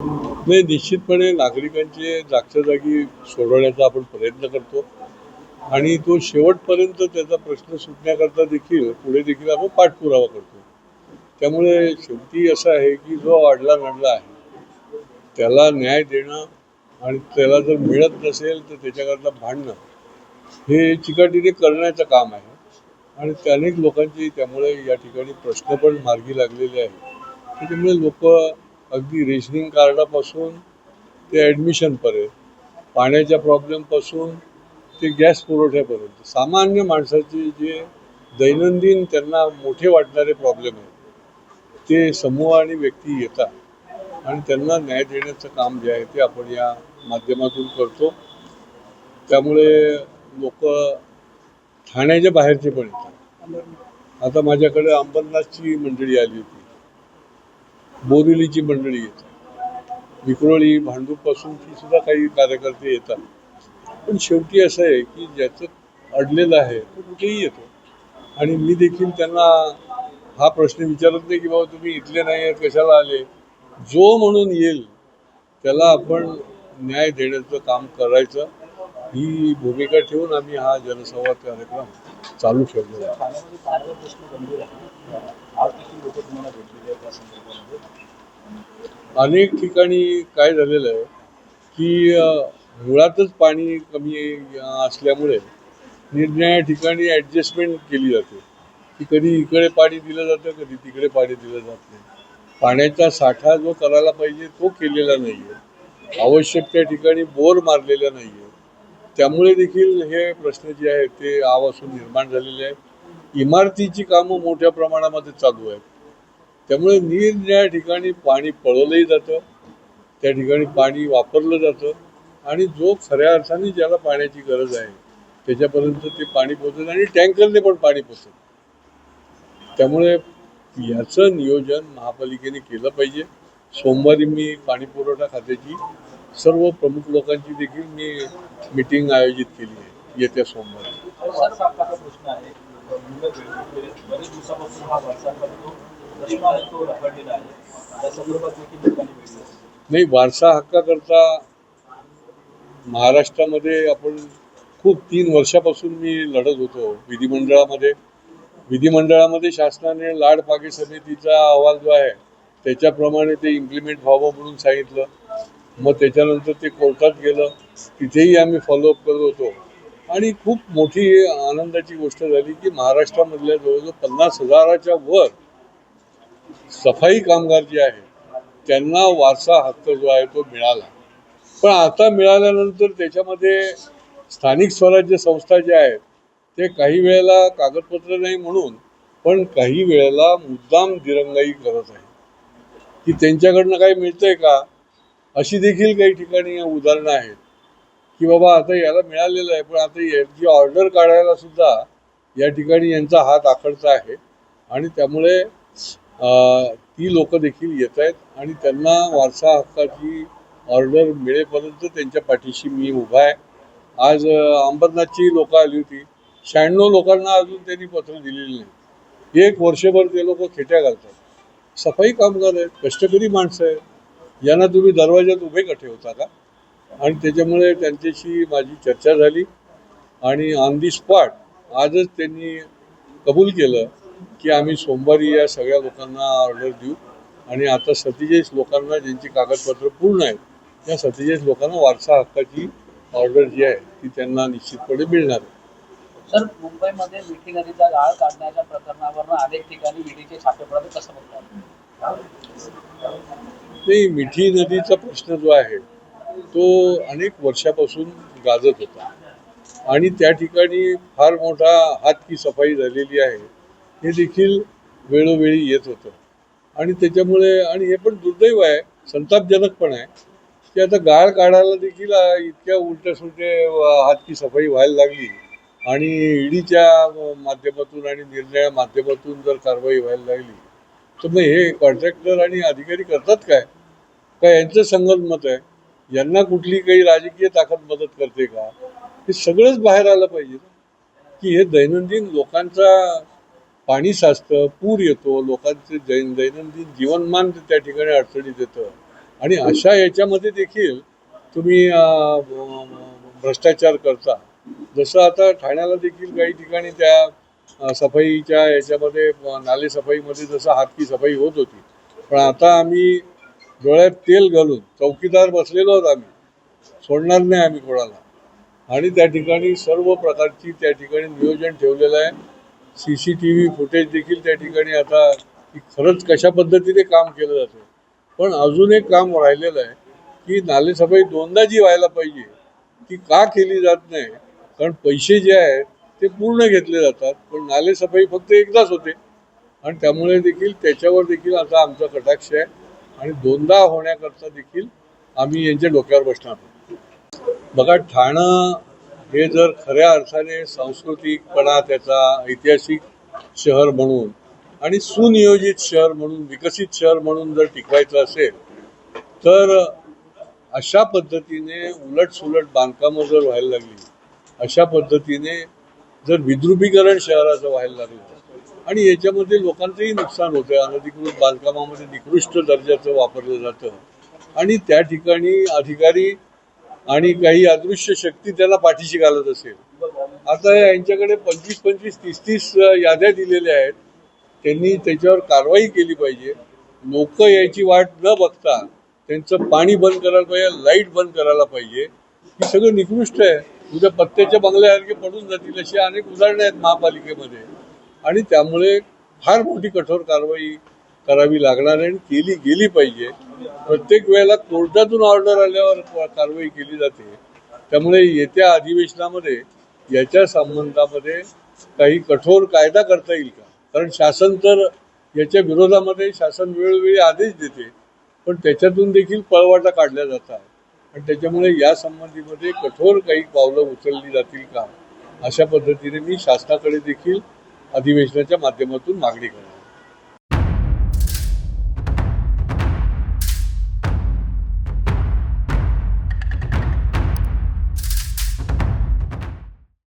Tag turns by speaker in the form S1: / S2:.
S1: नाही निश्चितपणे नागरिकांचे जागच्या जागी सोडवण्याचा आपण प्रयत्न करतो. आणि तो शेवटपर्यंत त्याचा प्रश्न सुटण्याकरता देखील पुढे देखील आपण पाठपुरावा करतो. त्यामुळे शेवटी असं आहे की जो अडला नडला आहे त्याला न्याय देणं आणि त्याला जर मिळत नसेल तर त्याच्याकरता भांडणं हे चिकाटीने करण्याचं काम आहे. आणि अनेक लोकांची त्यामुळे या ठिकाणी प्रश्न पण मार्गी लागलेले आहेत. त्याच्यामुळे लोक अगदी रेशनिंग कार्डापासून ते ॲडमिशनपर्यंत पाण्याच्या प्रॉब्लेमपासून ते गॅस पुरवठ्यापर्यंत. सामान्य माणसाचे जे दैनंदिन त्यांना मोठे वाटणारे प्रॉब्लेम आहेत ते समूह आणि व्यक्ती येतात आणि त्यांना न्याय देण्याचं काम जे आहे ते आपण या माध्यमातून करतो. त्यामुळे लोक ठाण्याच्या बाहेरचे पण येतात. आता माझ्याकडे अंबरनाथची मंडळी आली होती. बोरिवलीची मंडळी येतात विक्रोळी भांडूपपासूनची सुद्धा काही कार्यकर्ते येतात. पण शेवटी असं आहे की ज्याचं अडलेलं आहे तो कुठेही येतो. आणि मी देखील त्यांना हा प्रश्न विचारत नाही की बाबा तुम्ही इथले नाही आहेत कशाला आले? जो म्हणून येईल त्याला आपण न्याय देण्याचं काम करायचं. ही भूमिका ठेवून आम्ही हा जनसंवाद कार्यक्रम चालू ठेवलेला आहे अनेक ठिकाणी काय झालेलं आहे की मुळातच पाणी कमी असल्यामुळे निरनिळ्या ठिकाणी ॲडजस्टमेंट केली जाते. की कधी इकडे पाणी दिलं जातं कधी तिकडे पाणी दिलं जात नाही. पाण्याचा साठा जो करायला पाहिजे तो केलेला नाही आहे आवश्यक त्या ठिकाणी बोर मारलेला नाही आहे त्यामुळे देखील हे प्रश्न जे आहेत ते आवासून निर्माण झालेले आहेत. इमारतीची कामं मोठ्या प्रमाणामध्ये चालू आहेत. त्यामुळे निरनिराळ्या ठिकाणी पाणी पळवलंही जातं त्या ठिकाणी पाणी वापरलं जातं आणि जो खऱ्या अर्थाने ज्याला पाण्याची गरज आहे त्याच्यापर्यंत ते पाणी पोचत आणि टँकरने पण पाणी पोचत त्यामुळे याचं नियोजन महापालिकेने केलं पाहिजे. सोमवारी मी पाणी पुरवठा खात्याची सर्व प्रमुख लोकांची देखील मी मिटिंग आयोजित केली आहे येत्या सोमवारी. नाही वारसा हक्काकरता महाराष्ट्रामध्ये आपण खूप तीन वर्षापासून मी लढत होतो विधिमंडळामध्ये. विधिमंडळामध्ये शासनाने लाडपागे समितीचा अहवाल जो आहे त्याच्याप्रमाणे ते इम्प्लिमेंट व्हावं म्हणून सांगितलं. मग त्याच्यानंतर ते कोर्टात गेलं. तिथेही आम्ही फॉलोअप करत होतो. आणि खूप मोठी आनंदाची गोष्ट झाली की महाराष्ट्रामधल्या जवळजवळ पन्नास हजाराच्या वर सफाई कामगार जे आहेत त्यांना वारसा हक्क जो आहे तो मिळाला. पण आता मिळाल्यानंतर त्याच्यामध्ये स्थानिक स्वराज्य संस्था ज्या आहेत ते काही वेळेला कागदपत्र नाही म्हणून पण काही वेळेला मुद्दाम दिरंगाई करत आहे की त्यांच्याकडनं काही मिळतंय का? अशी देखील काही ठिकाणी उदाहरणं आहेत. की बाबा आता याला मिळालेलं आहे पण आता याची ऑर्डर काढायला सुद्धा या ठिकाणी यांचा हात आखडता आहे. आणि त्यामुळे ती लोक देखील येत आहेत आणि त्यांना वारसा हक्काची ऑर्डर मिळेपर्यंत त्यांच्या पाठीशी मी उभा आहे. आज अंबरनाथची लोक आली होती. शहाण्णव लोकांना अजून त्यांनी पत्र दिलेली नाही एक वर्षभर ते लोक खेट्या घालतात. सफाई कामगार आहेत कष्टकरी माणसं आहेत. यांना तुम्ही दरवाज्यात उभे का ठेवता का? आणि त्याच्यामुळे त्यांच्याशी माझी चर्चा झाली. आणि ऑन दी स्पॉट आजच त्यांनी कबूल केलं की आम्ही सोमवारी या सगळ्या लोकांना ऑर्डर देऊ. आणि आता सत्तेचाळीस लोकांना ज्यांची कागदपत्र पूर्ण आहेत त्या सत्तेचाळीस लोकांना वारसा हक्काची ऑर्डर जी आहे ती त्यांना निश्चितपणे मिळणार आहे.
S2: सर मुंबईमध्ये मिठी नदीचा गाळ काढण्याच्या प्रकरणावर अनेक ठिकाणी ईडीचे छापे पडत कसं बघतात
S1: नाही मिठी नदीचा प्रश्न जो आहे तो अनेक वर्षापासून गाजत होता. आणि त्या ठिकाणी फार मोठा हातकी सफाई झालेली आहे हे देखील वेळोवेळी येत होतं. आणि त्याच्यामुळे आणि हे पण दुर्दैव आहे संतापजनक पण आहे. की आता गाळ काढायला देखील इतक्या उलट्यासुलटे हातकी सफाई व्हायला लागली. आणि ईडीच्या माध्यमातून आणि निर्णया माध्यमातून जर कारवाई व्हायला लागली तर मग हे कॉन्ट्रॅक्टर आणि अधिकारी करतात काय? का यांचं संगत आहे? यांना कुठली काही राजकीय ताकद मदत करते का? हे सगळंच बाहेर आलं पाहिजे की हे दैनंदिन लोकांचा पाणी साचतं पूर येतो लोकांचे दैन दैनंदिन जीवनमान त्या ठिकाणी अडचणीत येतं. आणि अशा याच्यामध्ये देखील तुम्ही भ्रष्टाचार करता. जसं आता ठाण्याला देखील काही ठिकाणी त्या सफाईच्या याच्यामध्ये नाले सफाईमध्ये जसं हातकी सफाई होत होती. पण आता आम्ही डोळ्यात तेल घालून चौकीदार बसलेलो आहोत आम्ही. सोडणार नाही आम्ही कोणाला. आणि त्या ठिकाणी सर्व प्रकारची त्या ठिकाणी नियोजन ठेवलेलं आहे. C C T V footage देखील त्या ठिकाणी आता खरंच कशा पद्धतीने काम केलं जातं. पण अजून एक काम राहिलेलं आहे की नालेसफाई दोनदा जी व्हायला पाहिजे ती का केली जात नाही कारण पैसे जे आहेत ते पूर्ण घेतले जातात पण नालेसफाई फक्त एकदाच होते. आणि त्यामुळे देखील त्याच्यावर देखील आता आमचा कटाक्ष आहे. आणि दोनदा होण्याकरता देखील आम्ही यांच्या डोक्यावर बसणार आहोत. बघा ठाणं हे जर खऱ्या अर्थाने सांस्कृतिकपणा त्याचा ऐतिहासिक शहर म्हणून आणि सुनियोजित शहर म्हणून विकसित शहर म्हणून जर टिकवायचं असेल तर अशा पद्धतीने उलट सुलट बांधकामं जर व्हायला लागली अशा पद्धतीने जर विद्रुपीकरण शहराचं व्हायला लागलं आणि याच्यामध्ये लोकांचंही नुकसान होतं अनधिकृत बांधकामामध्ये निकृष्ट दर्जाचं वापरलं जातं. आणि त्या ठिकाणी अधिकारी आणि काही अदृश्य शक्ती त्याला पाठीशी घालत असेल. आता यांच्याकडे पंचवीस पंचवीस तीस तीस याद्या दिलेल्या आहेत. त्यांनी त्याच्यावर कारवाई केली पाहिजे. लोक याची वाट न बघता त्यांचं पाणी बंद करायला पाहिजे लाइट बंद करायला पाहिजे. हे सगळं निकृष्ट आहे. उद्या पत्त्याच्या बंगल्यासारखे पडून जातील अशी अनेक उदाहरणं आहेत महापालिकेमध्ये. आणि त्यामुळे फार मोठी कठोर कारवाई करावी लागणार आहे आणि केली गेली पाहिजे. प्रत्येक वेळेला कोर्टातून ऑर्डर आल्यावर कारवाई केली जाते. त्यामुळे येत्या अधिवेशनामध्ये याच्या संबंधामध्ये काही कठोर कायदा करता येईल का? कारण शासन तर याच्या विरोधामध्ये शासन वेळोवेळी आदेश देते पण त्याच्यातून देखील पळवाटा काढल्या जातात. आणि त्याच्यामुळे या संबंधीमध्ये कठोर काही पावलं उचलली जातील का? अशा पद्धतीने मी शासनाकडे देखील अधिवेशनाच्या माध्यमातून मागणी करणार.